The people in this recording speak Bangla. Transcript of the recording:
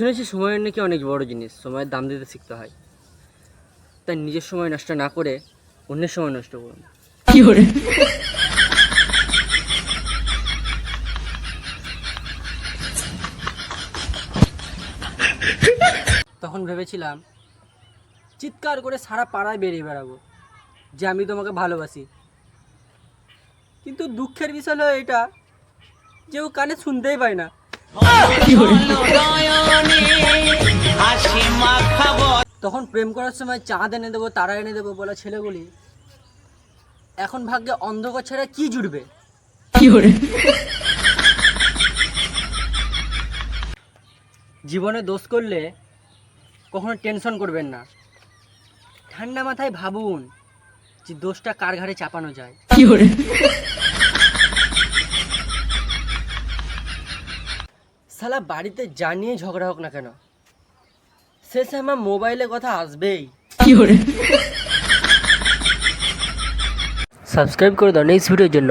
শুনেছি সময়ের নাকি অনেক বড় জিনিস সময়ের দাম দিতে শিখতে হয়। তাই নিজের সময় নষ্ট না করে অন্যের সময় নষ্ট করুন। কি করে? তখন ভেবেছিলাম চিৎকার করে সারা পাড়ায় বেরিয়ে বেড়াবো যে আমি তোমাকে ভালোবাসি। কিন্তু দুঃখের বিষয় হলো এটা যে ও কানে শুনতেই পায় না। তখন প্রেম করার সময় চাঁদ এনে দেবো তারা এনে দেবো বলা ছেলেগুলি। এখন ভাগ্যে অন্ধকার ছাড়া কি জুড়বে? জীবনে দোষ করলে কখনো টেনশন করবেন না। ঠান্ডা মাথায় ভাবুন যে দোষটা কার ঘাড়ে চাপানো যায়। সালা বাড়িতে জানিয়ে ঝগড়া হোক না কেন? শেষে আমার মোবাইলে কথা আসবেই। কি করে? সাবস্ক্রাইব করে দাও নেক্সট ভিডিওর জন্য।